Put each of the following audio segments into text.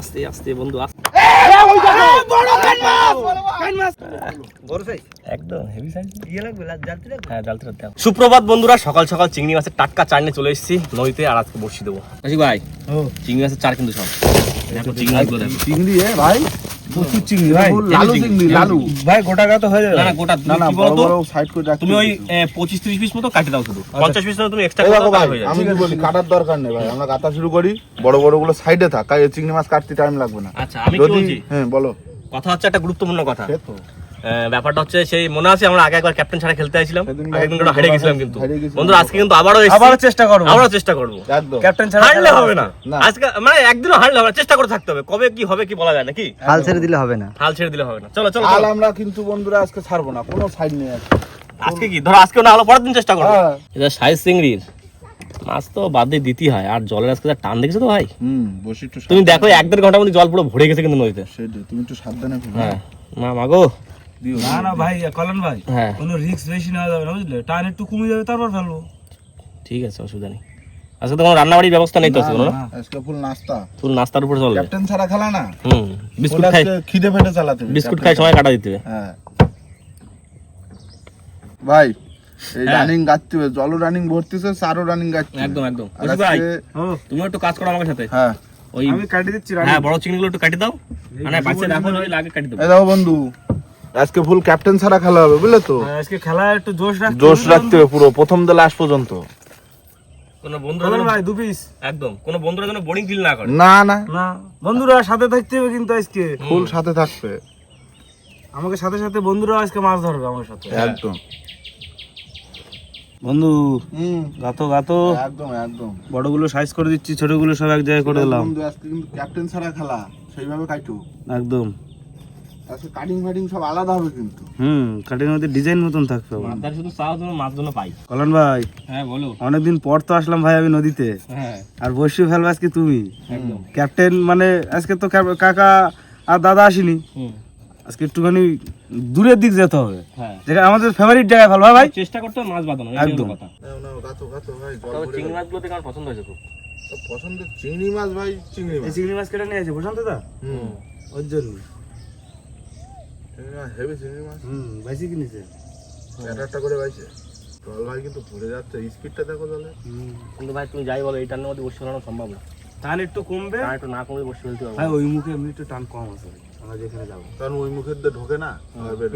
আস্তে আস্তে বন্ধু। সুপ্রভাত বন্ধুরা সকাল সকাল চিংড়ি মাছের টাটকা চার নিয়ে চলে এসেছি। নদীতে আর আজকে বসি দেবো। ভাই চিংড়ি মাছের চার কিন্তু সব। চিংড়ি ভাই। প্রচুর চিংড়ি ভাই। লালু চিংড়ি, লালু। ভাই গোটা হয়ে যাবে। না না গোটা না না বড় বড় সাইড করে রাখ তুমি ওই হবে। এ, পঁচিশ ত্রিশ পিস মতো কাটে দাও শুধু। পঞ্চাশ পিস তুমি এক্সট্রা এই হয়ে যাবে। আমি কি বলি কাটার দরকার নেই ভাই। আমরা কাটা শুরু করি বড় বড়গুলো সাইডে থাক। কাই চিংড়ি মাছ কাটতে টাইম লাগবে না। আচ্ছা আমি কি বলছি? হ্যাঁ বলো। কথা হচ্ছে একটা গুরুত্বপূর্ণ কথা। সে তো। ব্যাপারটা হচ্ছে সেই মনে আছে আমরা আগে একবার ক্যাপ্টেন ছাড়া খেলতে আইছিলাম। একদিন গেছিলাম কিন্তু। বন্ধু আজকে কিন্তু আবারও আবারও চেষ্টা করব। আমরাও চেষ্টা করব। ক্যাপ্টেন ছাড়া হারলে হবে না। না। আজকে মানে একদিনও হারলে হবে না চেষ্টা করে থাকতে হবে। কবে কি হবে কি বলা যায় নাকি? হাল ছেড়ে দিলে হবে না। হাল ছেড়ে দিলে হবে না। চলো চলো চলো। আমরা কিন্তু বন্ধুরা আজকে ছাড়বো না কোনো সাইড নেই আজকে। আজকে কি? ধরো আজকেও না হলো পরের দিন চেষ্টা করব। হ্যাঁ। এটা সাইজ চিংড়ির মাছ তো বাদ দিয়ে দিতেই হয়। আর জলের আজকে যা টান দেখেছ তো ভাই? হুম বসে একটু তুমি দেখো এক দেড় ঘণ্টার মধ্যে জল পুরো ভরে গেছে কিন্তু নদীতে। তুমি একটু সাবধানে হ্যাঁ। মা মাগো। না না ভাই কলন ভাই হ্যাঁ। কোনো রিস্ক বেশি নেওয়া যাবে না বুঝলে? টান একটু কমে যাবে তারপর ফেলব। ঠিক আছে অসুবিধা নেই। আজকে তো কোনো রান্নাবাড়ির ব্যবস্থা নেই তো আজকে না? না। আজকে ফুল নাস্তা। শুধু নাস্তার উপর চলবে? ক্যাপ্টেন ছাড়া খেলা না? হুম বিস্কুট খাই খিদে ফেটে চালাতে বিস্কুট খাই সময় কাটা দিতে হ্যাঁ। ভাই এই। রানিং গাচ্ছে রানিং ভর্তিছে সারও রানিং গাচ্ছে একদম একদম। ভাই তুমি একটু কাজ করো আমার সাথে। হ্যাঁ। ওই আমি কাটি দিচ্ছি হ্যাঁ বড় চিংড়িগুলো একটু কাটি দাও। মানে লাগে কাটি এই বন্ধু। আজকে ফুল ক্যাপ্টেন ছাড়া খেলা হবে বুঝলে তো? আজকে খেলা একটু জোশ রাখতে জোশ রাখতে হবে পুরো প্রথম থেকে লাস্ট পর্যন্ত। কোনো বন্ধুরা ভাই দু পিস একদম কোনো বন্ধুরা যেন বোরিং ফিল না করে। না না। না বন্ধুরা সাথে থাকতে হবে কিন্তু আজকে। ফুল সাথে থাকবে। আমাকে সাথে সাথে বন্ধুরা আজকে মাছ ধরবে আমার সাথে। একদম। বন্ধু হুম। গাতো গাতো। একদম একদম। বড়গুলো সাইজ করে দিচ্ছি ছোটগুলো সব এক জায়গায় করে দিলাম। বন্ধু আজকে কিন্তু ক্যাপ্টেন ছাড়া খেলা সেইভাবে কাটু একদম। আজকে কাটিং ফাটিং সব আলাদা হবে কিন্তু। হুম কাটির মধ্যে ডিজাইন মতন থাকবে। মাছদার শুধু চাও তুমি মাছ জন্য পাই। কলন ভাই হ্যাঁ বলো। অনেকদিন পর তো আসলাম ভাই আমি নদীতে। হ্যাঁ। আর বসে ফেলব আজকে তুমি। একদম। ক্যাপ্টেন মানে আজকে তো কাকা আর দাদা আসেনি। আজকে একটুখানি দূরের দিক যেতে হবে। হ্যাঁ। যেটা আমাদের ফেভারিট জায়গায় ফেলব হ্যাঁ ভাই? চেষ্টা করতে হবে মাছ বাঁধানো একদম। চিংড়ি। মাছগুলো আমার পছন্দ হয়েছে খুব? তো পছন্দের চিংড়ি মাছ ভাই চিংড়ি মাছ। চিংড়ি মাছ কেটে নিয়ে আছে প্রশান্ত দা? হুম। ওর জন্য। হেভি চিংড়ি মাছ হুম বাইসি কিনেছে। একটা একটা করে পাইছে জল ভাই কিন্তু ভরে যাচ্ছে স্পিডটা দেখো জলে কিন্তু ভাই তুমি যাই বলো এই টানের মধ্যে বসে ফেলানো সম্ভব না। টান একটু কমবে। টান একটু না কমে বসে ফেলতে হবে। ভাই ওই মুখে এমনি একটু টান কম আছে আমরা যেখানে যাব। কারণ ওই মুখের দিয়ে ঢোকে না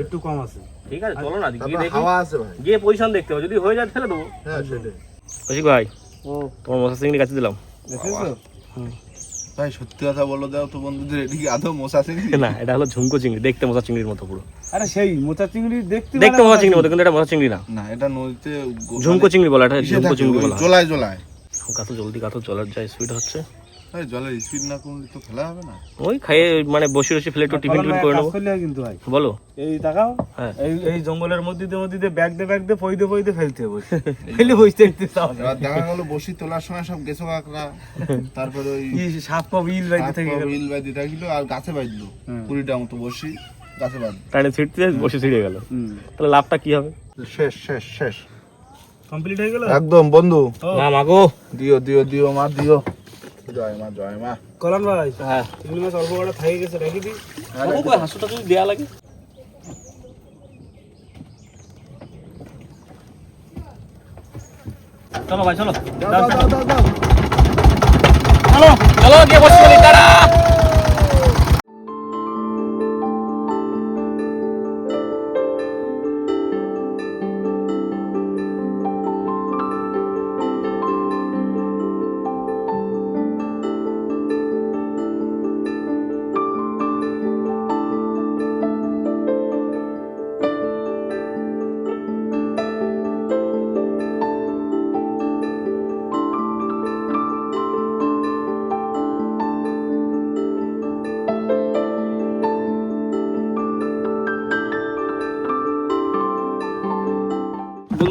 একটু কম আছে। ঠিক আছে চলো না গিয়ে দেখি। হাওয়া আছে ভাই। গিয়ে পজিশন দেখতে হবে। যদি হয়ে যায় ফেলে দেবো। হ্যাঁ সেটাই। ভাই ও। তোমার মশা চিংড়ি কাছে দিলাম। দেখেছ? ভাই সত্যি কথা বলো দাও তো বন্ধুদের এদিকে আদৌ মোচা চিংড়ি? না এটা হলো ঝুমকো চিংড়ি দেখতে মোচা চিংড়ির মতো পুরো। আরে সেই মোচা চিংড়ি দেখতে দেখতে মশা চিংড়ির মতো কিন্তু এটা মশা চিংড়ি না। না এটা নদীতে ঝুমকো চিংড়ি বলা এটা মানে ঝুমকো চিংড়ি বলা। জলায় জলায় কাতো জলদি কাতো জলের যায় সুইট হচ্ছে। ভাই জলের স্পিড না কমলে তো খেলা হবে না। ওই খাইয়ে মানে বসে বসে ফেলে একটু টিফিন টিফিন করে নেব। কিন্তু ভাই। বলো। এই তাকাও হ্যাঁ। এই এই জঙ্গলের মধ্যে দিয়ে মধ্যে দিয়ে ব্যাগ দে ব্যাগ দে পইতে পইতে ফেলতে হবে। ফেলে বসতে দেখতে চাও দেখা গেলো বসি তোলার সময় সব গেছো কাকড়া তারপরে ওই সাপ বাইতে থেকে গেল। বিল আর গাছে হুম। কুড়িটা মতো বসি গাছে টানে ছিটতে বসে ছিঁড়ে গেল। তাহলে লাভটা কি হবে? শেষ শেষ শেষ। কমপ্লিট হয়ে গেল? একদম বন্ধু। না মাগো। দিও দিও দিও মা দিও। জয় মা জয় মা। কলান ভাই হ্যাঁ। চিংড়ি মাছ অল্প বড় থাকে গেছে রেখে দিই হাসুটা যদি দেয়া লাগে। চলো ভাই চলো। দাও দাও দাও দাও চলো চলো গিয়ে বসে তারা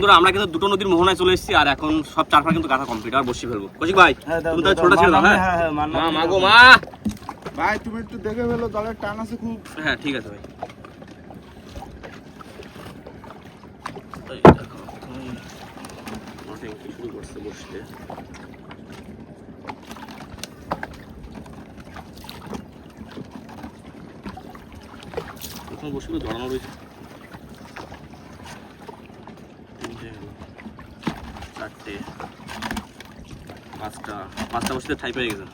করে আমরা কিন্তু দুটো নদীর মোহনায় চলে এসেছি আর এখন সব চারপাশ কিন্তু গাঁথা কমপ্লিট আর বসে ফেলব। কৌশিক ভাই তুমি তো ছোট ছিল হ্যাঁ? মা মা গো মা! ভাই তুমি একটু দেখে ফেলো দলের টান আছে খুব। হ্যাঁ ঠিক আছে ভাই। বসে ধরানো রয়েছে। পাঁচটা পাঁচটা বসতে ঠাই পেয়ে গেছে।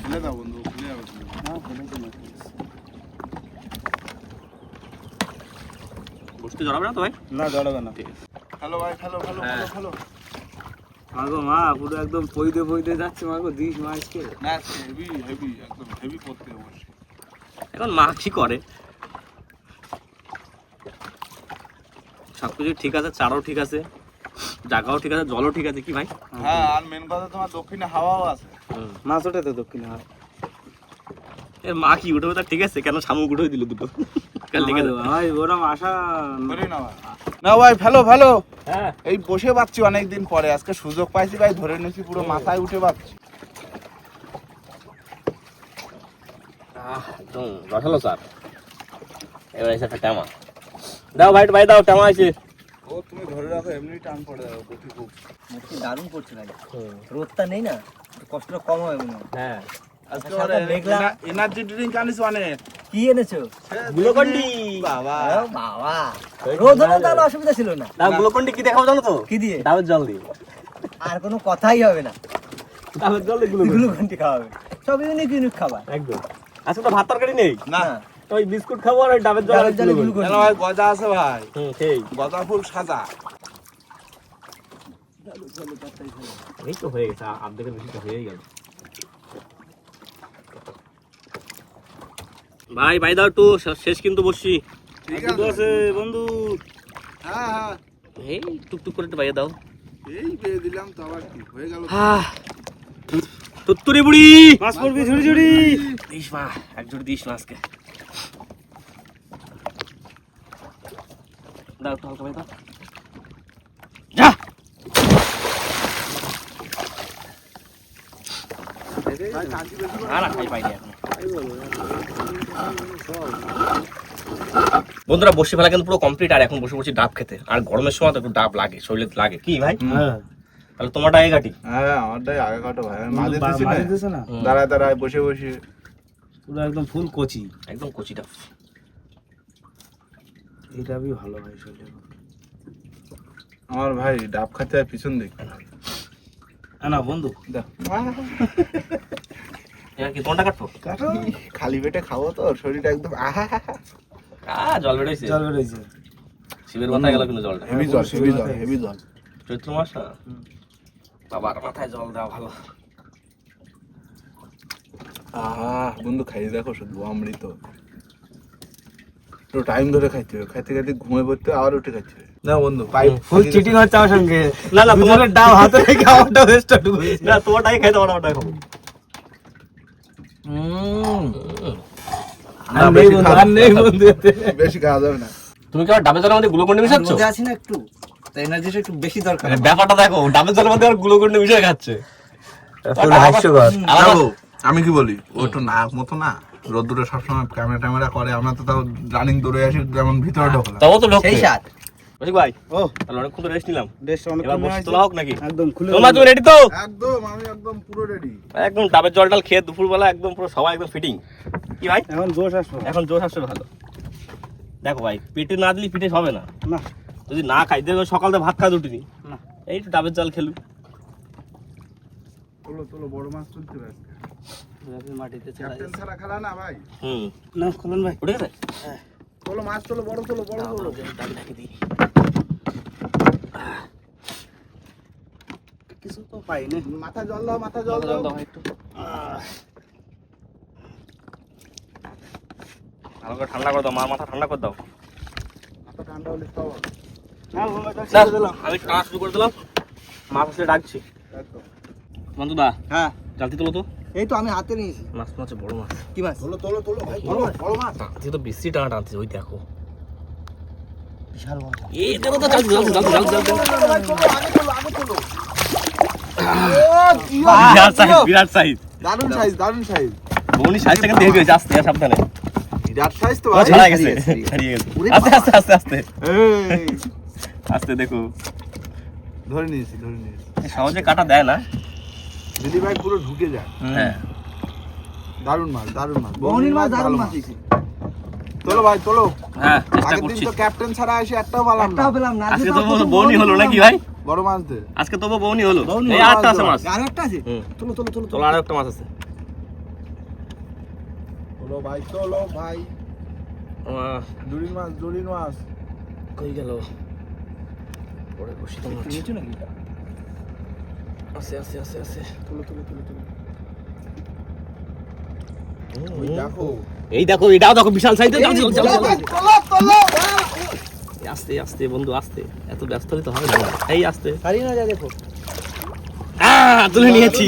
খুলে দাও বন্ধু খুলে যাবে। বসতে জড়াবে না তো ভাই? না জড়াবে না। ঠিক আছে। হ্যালো ভাই হ্যালো হ্যালো হ্যাঁ। হ্যালো মাগো মা পুরো একদম পইতে পইতে যাচ্ছে মাগো দিস মাছকে না হেভি হেভি একদম হেভি করতে বসে। এখন মা কি করে? সবকিছু ঠিক আছে চারও ঠিক আছে। জায়গাও ঠিক আছে জলও ঠিক আছে কি ভাই? হ্যাঁ আর মেন কথা তোমার দক্ষিণে হাওয়াও আছে। মাছ ওঠে তো দক্ষিণে এ মা কি উঠে তা ঠিক আছে কেন শামুক উঠে দিল দুটো? কাল লিখে দেবো ভাই ওরম আশা ধরে না ভাই। না ভাই ফেলো ফেলো। হ্যাঁ। এই বসে পাচ্ছি অনেকদিন পরে আজকে সুযোগ পাইছি ভাই ধরে নিয়েছি পুরো মাথায় উঠে পাচ্ছি রসালো স্যার। এবার এসে একটা টামা দাও ভাই ভাই দাও টামা আছে। ও তুমি ধরে রাখো এমনি টান পড়ে যাবে কঠি খুব। মুখটি দারুণ করছে না রোদটা নেই না? কষ্টটা কম হবে মনে হয়। হ্যাঁ। আজকে মেঘলা। এনার্জি ড্রিঙ্ক আনিস অনেক কি এনেছো? গ্লুকন্ডি বাবা। বাবা। রোদ হলে তাহলে অসুবিধা ছিল না। দাও গ্লুকন্ডি কি দেখাবো জানো তো? কি দিয়ে? ডাবের জল দিয়ে। আর কোনো কথাই হবে না। ডাবের জল দিয়ে গ্লুকন্ডি এগুলো ঘন্টি খাওয়াবে সব ইউনিক ইউনিক খাবার। একদম। আজকে তো ভাত তরকারি নেই? না। ওই বিস্কুট খাব আর ওই ডাবের জল। কেন ভাই গজা আছে ভাই। সেই গজা ফুল সাজা। এই তো হয়ে গেছে আর্ধেকের বেশি হয়েই গেল। ভাই ভাই দাও একটু শেষ- কিন্তু বসছি। ঠিক আছে। বন্ধু। হ্যাঁ হ্যাঁ। এই টুকটুক করে একটু বাইরে দাও। এই পেয়ে দিলাম তো আবার কি? হয়ে গেল হ্যাঁ। তুত্তুরি বুড়ি। মাছ পড়বি ঝুড়ি ঝুড়ি। দিস মা এক জোড়ি দিস না দাও একটু হালকা দাও যা! বন্ধুরা বসে ফেলা কিন্তু পুরো কমপ্লিট আর এখন বসে বসে ডাব খেতে। আর গরমের সময় তো একটু ডাব লাগে শরীরে লাগে। কি ভাই? হ্যাঁ। তাহলে তোমারটা আগে কাটি। হ্যাঁ আমারটাই আগে কাটো ভাই। মাঝে দিছে না। দাঁড়ায় দাঁড়ায় বসে বসে। পুরো একদম ফুল কচি। একদম কচিটা। এটা বি ভালো হয় শরীরে আমার ভাই ডাব খাতে হয় পিছন দিক। না না বন্ধু। কি কোনটা কাটবো? খালি পেটে খাব তো শরীরটা একদম আহা জল বেরোইছে। জল বেরোইছে। শিবের মাথায় গেল কিন্তু জলটা। হেভি জল হেভি জল হেভি জল। চৈত্র মাস না? বাবার মাথায় জল দেওয়া ভালো। আহা বন্ধু খাইয়ে দেখো শুধু অমৃত। একটু টাইম ধরে খাইতে হবে। খাইতে খাইতে ঘুমিয়ে পড়তে আবার উঠে খাইতে হবে। না বন্ধু পাইপ ফুল চিটিং হচ্ছে আমার সঙ্গে। না না তোমার হাতে রেখে আমারটা ওয়েস্ট না তোমারটাই খাইতে আমার খাব। বেশি খাওয়া যাবে না। তুমি কি আবার ডাবের জলের মধ্যে মিশাচ্ছ? আছি না একটু। এনার্জিটা একটু বেশি দরকার মানে ব্যাপারটা দেখো ডাবের জলের মধ্যে আর মিশিয়ে খাচ্ছে। আমি কি বলি? ও একটু নাক মতো না। রোদ্দুরে সবসময় ক্যামেরা ট্যামেরা করে আমরা তো তাও রানিং দৌড়ে আসি যেমন ভিতরে ঢোকলাম। তবু তো লোক সেই ভাই ও। তাহলে অনেকক্ষণ রেস্ট নিলাম। ড্রেসটা অনেক এবার বসে তোলা হোক নাকি? একদম খুলে তোমার তুমি রেডি তো? একদম আমি একদম পুরো রেডি একদম ডাবের জল টল খেয়ে দুপুরবেলা একদম পুরো সবাই একদম ফিটিং কি ভাই? এখন জোশ আসবে। এখন জোশ ভালো। দেখো ভাই পেটে না দিলে পিঠে হবে না। না। যদি না খাই দেখো সকালে ভাত খাওয়া দুটিনি না। এই তো ডাবের জল খেলু তোলো তোলো বড় মাছ তুলতে মাটিতে ক্যাপ্টেন ছাড়া খেলা না ভাই। হুম। না খুলুন ভাই। উঠে গেছে? তোলো মাছ তোলো বড় তোলো বড় তোলো। ডাবে ঢাকি দিই। কিছু তো পাইনি। মাথা জল দাও মাথা জল জল দাও। দাও একটু। হালকা ঠান্ডা করে দাও মা মাথা ঠান্ডা করে দাও। মাথা ঠান্ডা হলে দিলাম। আমি টানা শুরু করে দিলাম। মা আসলে ডাকছি। একদম। বন্ধু দা হ্যাঁ। জালতি তোলো তো। এই তো আমি হাতে নিয়েছি। মাছ হচ্ছে বড় মাছ। কি মাছ? তোলো তোলো তোলো ভাই বড় তোলো মাছ? বড় মাছ। তো বেশি টানা টানছে ওই দেখো। বিশাল মাছ। এই দেখো তো আগে তোলো আগে তোলো বিরাট সাইজ বিরাট সাইজ দারুণ সাইজ দারুণ সাইজ বৌনি সাইজটা কিন্তু হেভি হয়েছে আস্তে সাবধানে। বিরাট সাইজ তো ছাড়া গেছে ছাড়িয়ে গেছে। ছাড়িয়ে গেছে। ওরে আস্তে আস্তে আস্তে আস্তে। আস্তে দেখো। ধরে নিয়েছি ধরে নিয়েছি। সহজে কাটা দেয় না। দিদি ভাই পুরো ঢুকে যায়। হ্যাঁ। দারুণ মাছ দারুণ মাছ বহনির মাছ দারুণ মাছ। তোলো ভাই তোলো। হ্যাঁ চেষ্টা আগের দিন করছি। তো ক্যাপ্টেন ছাড়া এসে একটাও পালাম না। একটাও পেলাম না। আজকে তো বউনি হলো নাকি ভাই? বড় মাছ দে। আজকে তবু বউনি হলো? এই আটটা আছে মাছ। আর একটা আছে? হুম। তোলো তোলো তোলো আর একটা মাছ আছে। তোলো ভাই তোলো ভাই। জুড়ির মাছ জুড়ির মাছ। কই গেল? পরে বসি তো মাছ। নিয়েছো নাকি আছে আছে আছে আছে তোলো তোলো তোলো তোলো হুম, ওই দেখো এই দেখো এটাও দেখো বিশাল সাইজের আস্তে আস্তে বন্ধু আস্তে এত ব্যস্ত হলে তো হবে না। এই আস্তে না যা দেখো। তুলে নিয়েছি।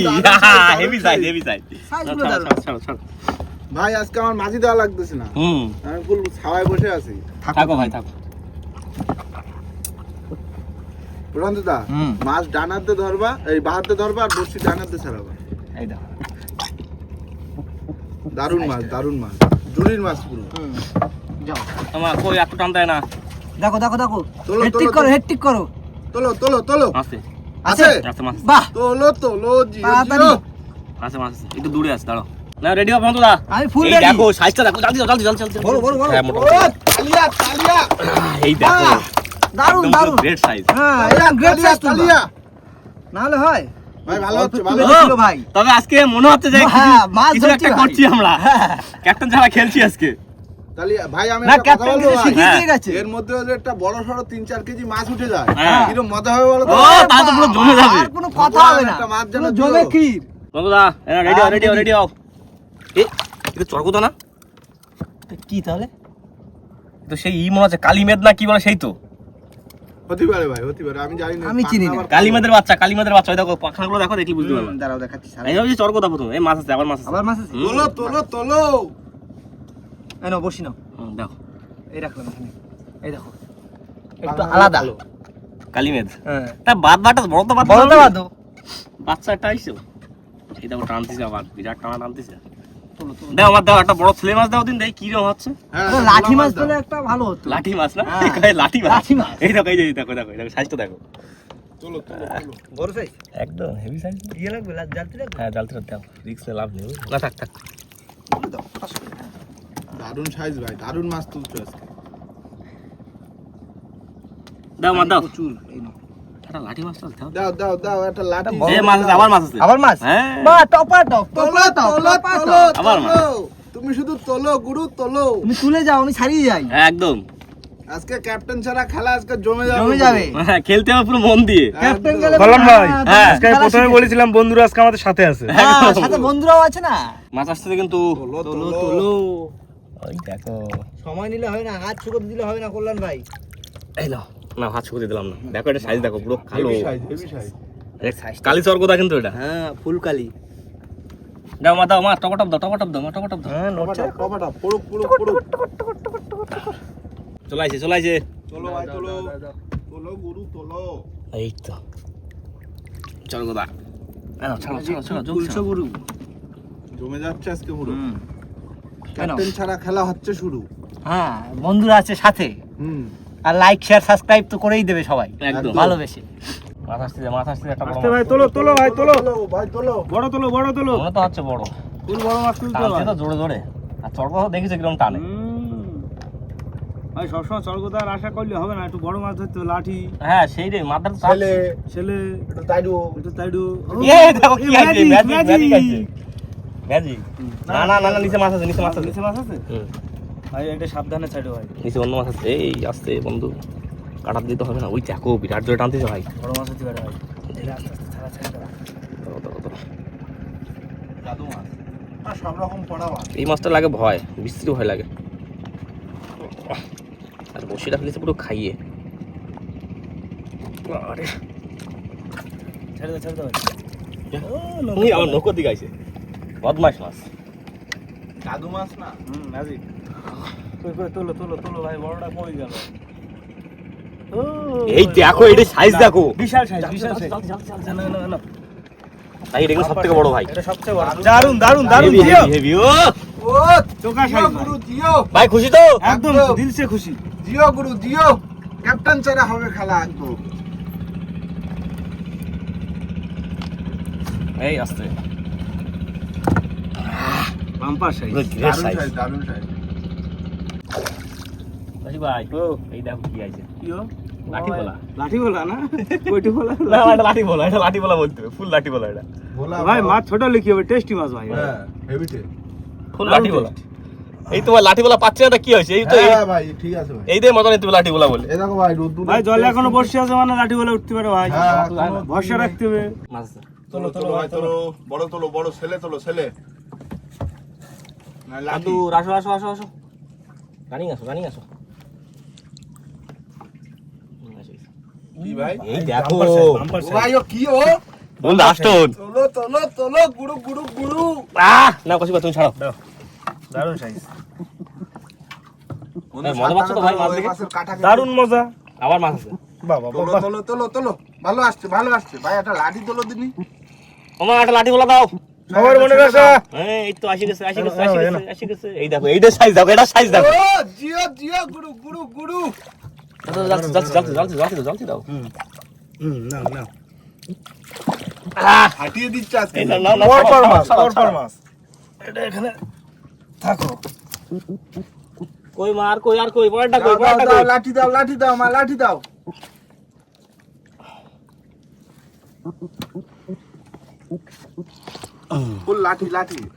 হেভি সাইজ হেভি সাইজ ভাই আজকে আমার মাঝি দেওয়া লাগতেছে না। হুম। আমি ফুল ছাওয়ায় বসে আছি। থাকো ভাই থাকো। প্রশান্ত দা হুম। মাছ ডানাতে ধরবা এই বাহাতে ধরবা আর বসি ডানাতে ছাড়াবা। এই দারুণ মাছ দারুণ মাছ। জুড়ির মাছ পুরো। হুম। যাও। তোমার কই এত টান দেয় না। দেখো দেখো দেখো। তোলো, ঠিক করো ঠিক করো। তোলো তোলো তোলো। আছে। আছে? আছে মাছ। বাহ। তোলো তোলো জিও তাড়াতাড়ি। জিও আছে মাছ আছে। একটু দূরে আছে দাঁড়াও। না রেডি হবে দা আমি ফুল রেডি দেখো সাইজটা দেখো জলদি জলদি জলদি জলদি বড়, বড়, বড়। হ্যাঁ মোটা তালিয়া তালিয়া। এই দেখো। বাহ, দারুণ দারুণ। গ্রেট সাইজ হ্যাঁ এটা গ্রেট সাইজ তালিয়া নাহলে হয়। ভাই ভালো হচ্ছে ভালো ছিল ভাই। তবে আজকে মনে হচ্ছে যে হ্যাঁ, কিছু- মাছ একটা করছি আমরা। ক্যাপ্টেন ছাড়া খেলছি আজকে। তালিয়া ভাই আমি না ক্যাপ্টেন বলব শিখিয়ে হ্যাঁ। দিয়ে গেছে। এর মধ্যে একটা বড় সড়ো তিন চার কেজি মাছ উঠে যায়। হ্যাঁ। কীরকম মজা হবে বলো তো? তা তো পুরো জমে যাবে। আর কোনো কথা হবে না। একটা মাছ যেন জমে ক্ষীর। বন্ধুদা রেডি হও হ্যাঁ, রেডি হও রেডি হও। এ এটা চরকো না? কি তাহলে? তো সেই ই মনে হচ্ছে কালিমেদ না কি বলে সেই তো? হতে পারে ভাই হতে পারে। আমি জানি না আমি চিনি না। কালিমেদের বাচ্চা কালিমেদের বাচ্চা। দেখো পাখাগুলো দেখো দেখি বুঝতে পারবে। দাঁড়াও দেখাচ্ছি। এই চরকো প্রথম। এই মাছ আছে আবার মাছ আছে। আবার মাছ আছে? তোলো তোলো তোলো। এই নাও বসি নাও। দেখো। এই রাখলাম এখানে। এই দেখো। একটু আলাদা। কালিমেদ। হ্যাঁ। তা বাদ বাটা বড় তো বাদ বড় তো বাদ বাচ্চা একটা আইসো। এই দেখো টানতেছে আবার। বিরাট টানা টানতেছে। দাও আমার দাও একটা বড় ছেলে মাছ দাও দিন দেখ কি রকম হচ্ছে? হ্যাঁ লাঠি মাছ পেলে একটা ভালো হতো। লাঠি মাছ না? হ্যাঁ। লাঠি মাছ? লাঠি মাছ। এই দেখো এই দেখো দেখো দেখো সাইজটা দেখো। তোলো তোলো তোলো। বড় সাইজ একদম হেভি সাইজ ইয়ে লাগবে লাগবে? হ্যাঁ জালতে দাও। রিক্স লাভ নেই। না থাক থাক। দারুণ সাইজ ভাই দারুণ মাছ তুলছো আজকে। দাও মাছ দাও। প্রচুর এই নাও। একটা লাঠি মাছ দাও দাও। দাও দাও দাও একটা লাঠি এই মাছ আবার মাছ আছে। আবার মাছ? হ্যাঁ। বা টপা টপ তোলো তোলো তোলো আবার তোলো। তুমি শুধু তোলো গুরু তোলো। তুমি তুলে যাও আমি ছাড়িয়ে যাই। হ্যাঁ, একদম। আজকে ক্যাপ্টেন ছাড়া খেলা আজকে জমে যাবে জমে যাবে। হ্যাঁ খেলতে হবে পুরো মন দিয়ে। ক্যাপ্টেন গেলে ভাই হ্যাঁ, আজকে প্রথমে বলেছিলাম বন্ধুরা আজকে আমাদের সাথে আছে। হ্যাঁ, সাথে বন্ধুরাও আছে না? মাছ আসছে কিন্তু তোলো তোলো ওই দেখো। সময় নিলে হবে না হাত শুকোতে দিলে হবে না কল্যাণ ভাই। এই নাও। না হাত শুকুতে দিলাম না। দেখো এটা সাইজ দেখো পুরো কালো। কালি চর্কদা কিন্তু এটা? হ্যাঁ ফুলকালি দাও মা দাও মা টপটপ দাও টপটপ দাও মা টপটপ দাও। হ্যাঁ কপাটা কপাটা পুরো পুরো পুরো। চলে আইছে চলে আইছে। তোলো ভাই তোলো তোলো গুরু তোলো। এই তো। জলদি ফুলছো ছাড়ো। গুরু। জমে যাচ্ছে আজকে পুরো ক্যাপ্টেন ছাড়া খেলা হচ্ছে শুরু। হ্যাঁ বন্ধুরা আছে সাথে। হুম। আর লাইক শেয়ার সাবস্ক্রাইব তো করেই দেবে সবাই। একদম। ভালোবেসে। মাছ আসছে মাছ আসছে একটা বড় ভাই তোলো তোলো ভাই তোলো। তোলো ভাই তোলো। বড় তোলো বড় তোলো। মনে তো হচ্ছে বড়। ফুল বড় মাছ তুলতে টানছে তো জোরে জোরে। আর চর্কদা দেখেছে কীরকম টানে? ভাই সবসময় চর্গদার আশা করলে হবে না। একটু বড় মাছ ধরতে হবে, লাঠি। হ্যাঁ সেই রে মাথার ছেলে। ছেলে। একটু তাইডু একটু তাইডু এ দেখো কি আছে ম্যাজিক ম্যাজিক না না না নিচে মাছ আছে নিচে মাছ আছে। নিচে মাছ আছে? ভাই এটা সাবধানে ছাড়ো ভাই। নিচে অন্য মাছ আছে। এই আসতে বন্ধু। কাটার দিতে হবে না। ওই দেখো বিরাট জোরে টানতেছে ভাই। বড় মাছ হতে পারে ভাই। আস্তে আস্তে ছাড়া। জাদু মাছ। আর সব রকম পড়া মাছ। এই মাছটা লাগে ভয় বিশ্রী ভয় লাগে। আর বসিটা ফেলেছে পুরো খাইয়ে। আরে। ছেড়ে দাও ছেড়ে দাও ভাই। উনি আমার নৌকোর দিকে আইছে। বদমাস মাছ। জাদু মাছ না? হুম কই তোলো তোলো তোলো ভাই বড়টা কই গেল? এই দেখো এটা সাইজ দেখো। বিশাল সাইজ বিশাল সাইজ না না না। ভাই এটা সব থেকে বড় ভাই। এটা সবচেয়ে বড়। দারুণ দারুণ দারুণ জিও। ও। ও জিও সাইজ গুরু জিও। ভাই খুশি তো? একদম একদম। দিলসে খুশি। জিও গুরু জিও। ক্যাপ্টেন ছাড়া হবে খেলা একদম। এই আসতে। পাম্পার সাইজ দারুণ সাইজ সাইজ দারুণ সাইজ ভাই। ও। এই দেখো কি আছে। কি ও? লাঠি বলা। লাঠি বলা না? কইটি বলা? না এটা লাঠি বলা এটা লাঠি বলা বলতে হবে। ফুল লাঠি বলা এটা। ভাই মাছ ছোট লিখি হবে টেস্টি মাছ ভাই। হ্যাঁ ফুল লাঠি বলা। এই তোমার লাঠি বলা পাচ্ছে না কি হয়েছে? এই তো হ্যাঁ ভাই ঠিক আছে ভাই। এই দিয়ে মতন তুমি লাঠি বলা বলে। এই দেখো ভাই জলে এখনও বসে আছে মানে লাঠি বলে উঠতে পারে ভাই। হ্যাঁ, ভরসা রাখতে হবে। মাছ তোলো তোলো ভাই তোলো বড় তোলো বড় ছেলে তোলো ছেলে। না লাঠি। আসো আসো আসো আসো রানিং আসো রানিং আসো কি ভাই এই দেখো। ভাই ও কি ও? বন্ধু আসটন তোলো তোলো তোলো গুড়ু গুড়ু গুড়ু আহ! না কষিবা তুমি ছাড়ো। দারুণ সাইজ মজা পাচ্ছ তো ভাই? মাছ দেখে? মাছের মজা। আবার মাছ আছে। বাবা বাবা। তোলো তোলো তোলো ভালো আসছে ভালো আসছে। ভাই একটা লাঠি তোলো দিনি। আমার একটা লাঠি বলা দাও। সবার মনে রাখা। হ্যাঁ এই তো আসি গেছে আসি গেছে আসি গেছে আসি গেছে। এই দেখো এইটা সাইজ দেখো এটা সাইজ দেখো। জিও জিও গুড়ু গুড়ু গুড়ু দাও হুম নাও নাও হাটিয়ে দিচ্ছে আজকে না না না মাছ মাছ এটা এখানে থাকো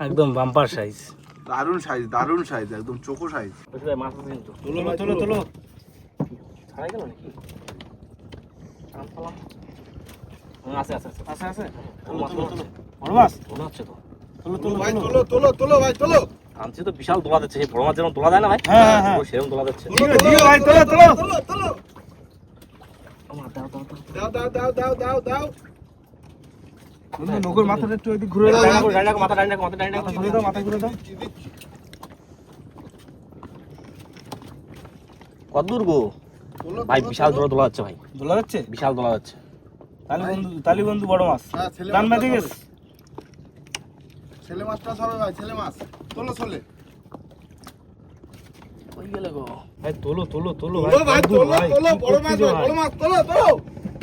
একদম বাম্পার সাইজ দারুণ সাইজ দারুণ সাইজ একদম চোখো সাইজ তুলো তুলো তুলো। হারাই গেল নাকি? নগর মাথা ঘুরে কত দূর গো? ভাই বিশাল তোলো। জোরে তোলা যাচ্ছে ভাই। দোলা যাচ্ছে বিশাল তোলা যাচ্ছে তালি বন্ধু তালি বন্ধু বড় মাছ। ডান বাদিকে হবে। ছেলে মাছটা হবে ভাই ছেলে মাছ। তোলো ছেলে কই গেলে গো। ভাই তোলো তোলো তোলো তোলো ভাই তোলো ভাই, তোলো বড় মাছ বড় মাছ তোলো তোলো।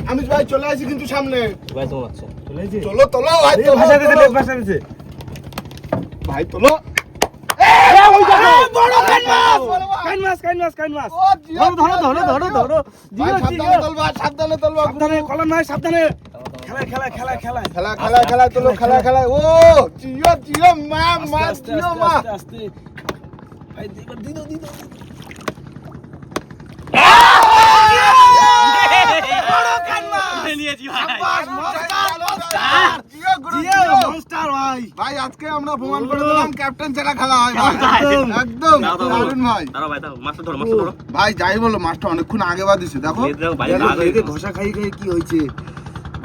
আমি ভাই চলে আসি কিন্তু সামনে। ভাই তোমার হচ্ছে চলে এসেছে? তোলো তোলো ভাই তোলো, ভাষা দিতে ভাষা দিতে। ভাই তোলো। বড় তলবা হ্যাঁ, হ্যাঁ, হ্যাঁ। সাবধানে নাই সাবধানে। খেলা খেলা খেলা খেলা। খেলা খেলা খেলা তোলো খেলা খেলা ও জিও জিও মা মা ভাই। আজকে আমরা প্রমাণ করে দিলাম ক্যাপ্টেন ছাড়া খেলা হয় ভাই। একদম। দারুণ ভাই। দাঁড়াও ভাই দাও মাছটা ধরো মাছটা ধরো। ভাই যাই বলো মাছটা অনেকক্ষণ আগে বাদিছে দেখো। দেখো হয়ে। ঘষা খাই খাই কি হয়েছে?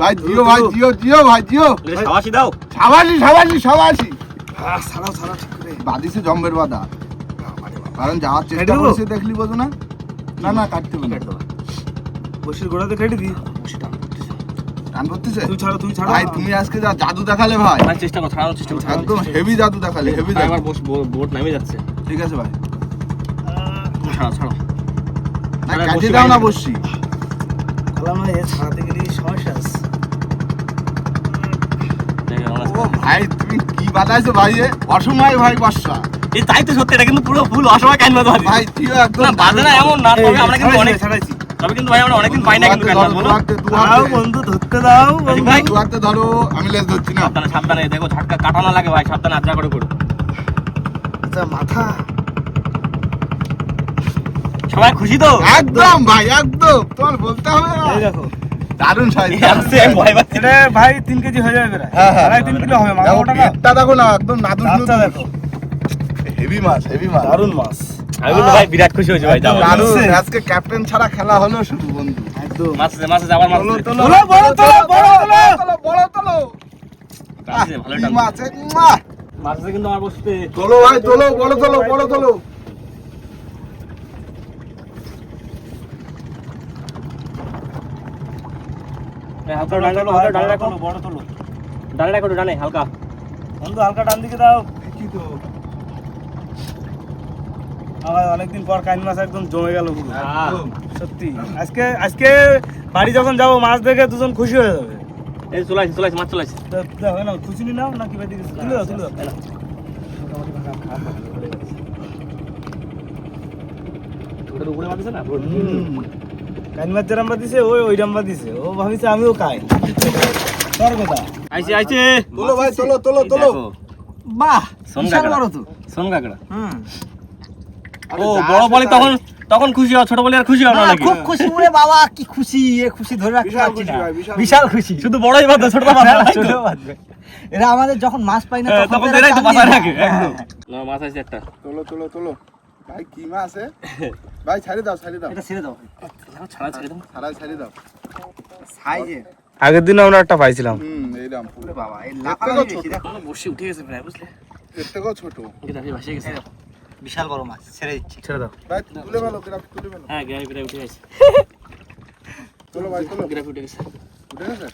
ভাই জিও ভাই জিও জিও ভাই জিও। সাবাসি দাও। সাবাসি সাবাসি সাবাসি। আহ, ছাড়াও ছাড়াও ঠিক করে। বাদিছে জম্বের বাদা। কারণ যাওয়ার চেষ্টা করছে দেখলি বোঝো না? না না কাটতে হবে না। বসির গোড়াতে কেটে দি টান করতেছে তুই ছাড়ো তুই ছাড়ো। ভাই তুমি আজকে যা জাদু দেখালে ভাই। ভাই চেষ্টা করো ছাড়ানোর চেষ্টা করো একদম হেভি জাদু দেখালে হেভি জাদু। আমার বস বোট নামে যাচ্ছে। ঠিক আছে ভাই। ছাড়াও ছাড়াও না কাজে দাও না বসছি। কালাম ভাই ছাড়াতে গেলে সমস্যা আছে। ও ভাই তুমি কি বাদাইছো ভাই এ? অসময় ভাই বর্ষা। এই তাই তো সত্যি এটা কিন্তু পুরো ফুল অসময় কাইন ভাই জিও একদম না বাজে না এমন না তবে আমরা কিন্তু অনেক ছাড়াইছি। তবে কিন্তু ভাই আমরা অনেকদিন পাই না কিন্তু কাইন বলো। দু হাতে, দু দাও বন্ধু ধরতে দাও বন্ধু। ভাই। দু ধরো আমি লেজ ধরছি না। সাবধানে সাবধানে দেখো ঝটকা কাটা না লাগে ভাই সাবধানে আজ্ঞা করে করো। আচ্ছা মাথা। সবাই খুশি তো? একদম ভাই একদম। তোমার বলতে হবে এই দেখো। দারুণ সাইজ এই ভয় পাচ্ছি। এটা ভাই তিন কেজি হয়ে যাবে প্রায়। হ্যাঁ, হ্যাঁ। আড়াই তিন কিলো হবে ওটা না দেখো না একদম নাদুস আচ্ছা দেখো। হেভি মাছ হেভি মাছ। দারুণ মাছ। আমি কিন্তু ভাই বিরাট খুশি হয়েছি ভাই। আজকে ক্যাপ্টেন ছাড়া খেলা হলো শুধু বন্ধু। একদম। মাছ আছে মাছ আছে আবার মাছ আছে তোলো বড় তোলো বড় তোলো বড় তোলো। টানছে, ভালো কি টানছে। মাছ এ, মুয়া। মাছ কিন্তু আমার বসতে তোলো ভাই তোলো বড় তোলো বড় তোলো। হালকা ডাল রাখো হালকা ডাল রাখো। বড় তোলো ডাল রাখো ডানে হালকা। বন্ধু হালকা ডান দিকে দাও কি তো। আমার অনেকদিন পর কাইন মাছ একদম জমে গেল পুরো। সত্যি। আজকে আজকে বাড়ি যখন যাব মাছ দেখে দুজন খুশি হয়ে যাবে। এই চলাইছে চলাইছে মাছ চলাইছে না খুশি নি নাও না কি বাড়ি গেছে? তুলে দাও তুলে দাও। কাইন মাছ দিছে ওই ওই রাম্বা দিছে। ও ভাবিছে আমিও খাই তোর কথা। আইছে আইছে। তোলো ভাই তোলো তোলো তোলো। বাহ সোন বিশাল কাকড়া। সোন কাকড়া হুম। ও বড় বলে তখন তখন খুশি হও ছোট বলে আর খুশি হও না নাকি? খুব খুশি ওরে বাবা কি খুশি এ খুশি ধরে রাখতে পারছি না। বিশাল খুশি। শুধু বড়ই বাদ ছোট বাদ ছোট বাঁধবে। এরা আমাদের যখন মাছ পাই না হ্যাঁ, তখন তো। রাখে, একদম। না মাছ আছে একটা। তোলো তোলো তোলো। ভাই কি মাছ আছে ভাই ছাড়ি দাও ছাড়ি দাও। এটা ছেড়ে দাও। ছাড়া ছেড়ে দাও। ছাড়ি দাও। সাইজে। আগের দিন আমরা একটা পাইছিলাম। হুম বাবা এই। বেশি দেখো বসে উঠে গেছে প্রায় বুঝলে? এর থেকেও ছোট। আমি ভাসিয়ে গেছে বিশাল বড় মাছ ছেড়ে দিচ্ছি। ছেড়ে দাও। ভাই তুলে ভালো গ্রাফ তুলে ভালো হ্যাঁ গ্রাফি প্রায় উঠে গেছে। তোলো ভাই তোলো গ্রাফি উঠে গেছে। উঠে গেছে?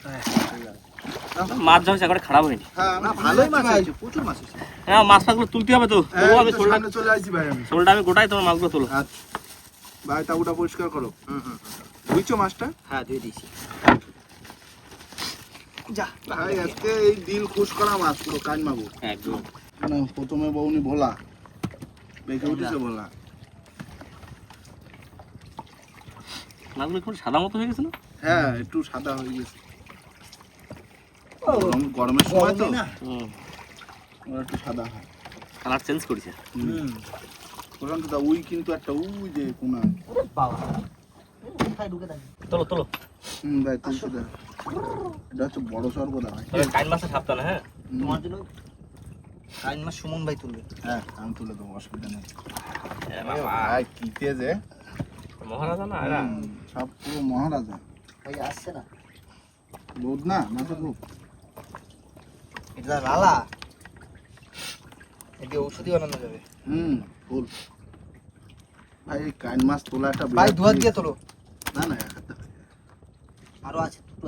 মাছ যখন একবারে খারাপ হয়নি। হ্যাঁ ভালোই মাছ আছে প্রচুর মাছ আছে হ্যাঁ মাছ ফাছগুলো তুলতে হবে তো। হ্যাঁ, তবুও আমি শোলটা চলে আসছি ভাই আমি। শোলটা আমি গোটাই তোমার মাছগুলো তোলো। আচ্ছা। ভাই তাবুটা পরিষ্কার করো। হুম হুম বুঝছ মাছটা? হ্যাঁ দিয়ে দিয়েছি। যা ভাই আজকে এই দিল খুশ করা মাছ পুরো কান মাগু একদম। না প্রথমে বউনি ভোলা। বেঁকে উঠেছে ভোলা মাছগুলো একটু সাদা মতো হয়ে গেছে না? হ্যাঁ একটু সাদা হয়ে গেছে। গরম- গরমের সময় তো। গরমে না? হুম। ওরা একটু সাদা হয়। কালার চেঞ্জ করেছে। হুম। প্রশান্ত দা উই কিন্তু একটা উই যে কোনা। বাবা। কোথায় ঢুকে থাকি? তোলো তোলো। হুম ভাই তুলতে দে এটা হচ্ছে বড় সর্বদা ভাই। কাইন মাছটা সাবধানে হ্যাঁ? তোমার জন্য কাইন মাছ সুমন ভাই তুলবে। হ্যাঁ আমি তুলে দেবো অসুবিধা নেই। এ ভাই কি তেজে মহারাজা না এরা? সব পুরো মহারাজা। ভাই আসছে না। না মাথা খুব এটা লালা এটি ঔষধি বানানো যাবে। হুম ফুল। ভাই এই কান মাছ তোলা একটা ভাই দুহাত দিয়ে তোলো। না না এক হাতে আরও আছে দুটো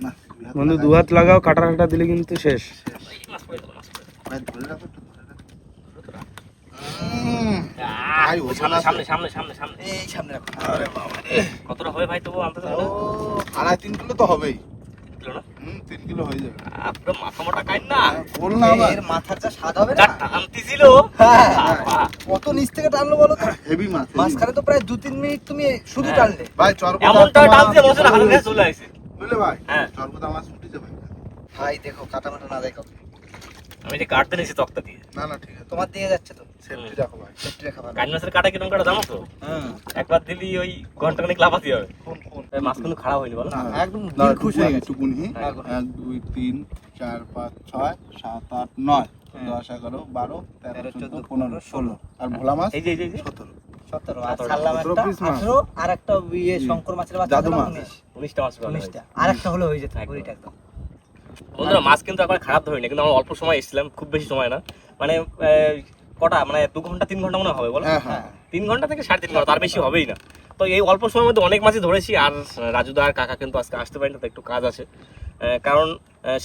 না বন্ধু লাগাই। দু হাত লাগাও কাটা কাটা দিলে কিন্তু শেষ। মাছ পড়ে গেল, মাছ পড়ে গেল। ভাই ধরে রাখো একটু, ধরে রাখো। ভাই, ওজন সামনে সামনে সামনে সামনে সামনে। এই সামনে রাখো। কতটা হবে ভাই তবু আনতে ও আড়াই তিন কিলো তো হবেই। কিলো না? হুম তিন কিলো হয়ে যাবে। আহ, মাথা মোটা কাইন না? হ্যাঁ, বল না এর মাথার যা স্বাদ হবে না? টানতি ছিল। হ্যাঁ। কত নিচ থেকে টানলো বলো তো? হেভি মাছ মাঝখানে তো প্রায় দু তিন মিনিট তুমি শুধু হ্যাঁ। টানলে। ভাই এমনটা টানছে হালকা চলে আসছে বুঝলে ভাই? হ্যাঁ। মাছ উঠেছে ভাই। ভাই দেখো কাটা মাটা না দেখো আমি যে কাটতে নিয়েছি তক্তা দিয়ে। না না ঠিক আছে। তোমার দিয়ে যাচ্ছে তো। সেফটি রাখো ভাই সেফটি রেখা ভালো কাইন মাছের কাটা কীরকম কাটা জানো তো? হুম। একবার দিলি ওই ঘণ্টা খানিক লাফাতে হবে। কোন কোন? এই মাছ কিন্তু খারাপ হয়নি বলো না? একদম না, দিল খুশ হয়ে গেছে। হ্যাঁ। এক দুই তিন চার পাঁচ ছয় সাত আট নয় হ্যাঁ। দশ এগারো বারো তেরো চোদ্দ পনেরো ষোলো। আর ভোলা মাছ? এই যে এই যে, এই যে। সতেরো। সতেরো। আর সতেরো, ছাড়লাম একটা। আঠেরো আর একটা ইয়ে শঙ্কর মাছের বাচ্চা উনিশটা আর একটা হলে হয়ে যেত কুড়িটা একদম। বন্ধুরা মাছ কিন্তু একবার খারাপ ধরিনি কিন্তু আমরা অল্প সময় এসেছিলাম খুব বেশি সময় না। মানে কটা মানে দু ঘণ্টা তিন ঘণ্টা মনে হবে বলো? হ্যাঁ হ্যাঁ। তিন ঘণ্টা থেকে সাড়ে তিন ঘণ্টা তার বেশি হবেই না। তো এই অল্প সময়ের মধ্যে অনেক মাছই ধরেছি আর রাজুদা আর কাকা কিন্তু আজকে আসতে পারেন তো একটু কাজ আছে। কারণ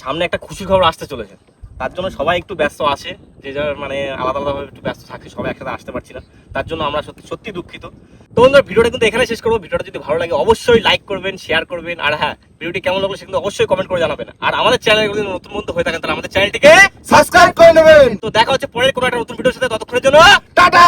সামনে একটা খুশি খবর আসতে চলেছে। তার জন্য সবাই একটু ব্যস্ত আছে যে যার মানে আলাদা আলাদাভাবে একটু ব্যস্ত থাকছে সবাই একসাথে আসতে পারছি না। তার জন্য আমরা সত্যি সত্যি দুঃখিত। তো বন্ধুরা ভিডিওটা কিন্তু এখানে শেষ করব। ভিডিওটা যদি ভালো লাগে অবশ্যই লাইক করবেন শেয়ার করবেন। আর হ্যাঁ ভিডিওটি কেমন লাগল সেটা কিন্তু অবশ্যই কমেন্ট করে জানাবেন। আর আমাদের চ্যানেল যদি নতুন বন্ধু হয়ে থাকেন তাহলে আমাদের চ্যানেলটিকে সাবস্ক্রাইব করে নেবেন। তো দেখা হচ্ছে পরের কোনো একটা নতুন ভিডিওর সাথে। ততক্ষণের জন্য টাটা!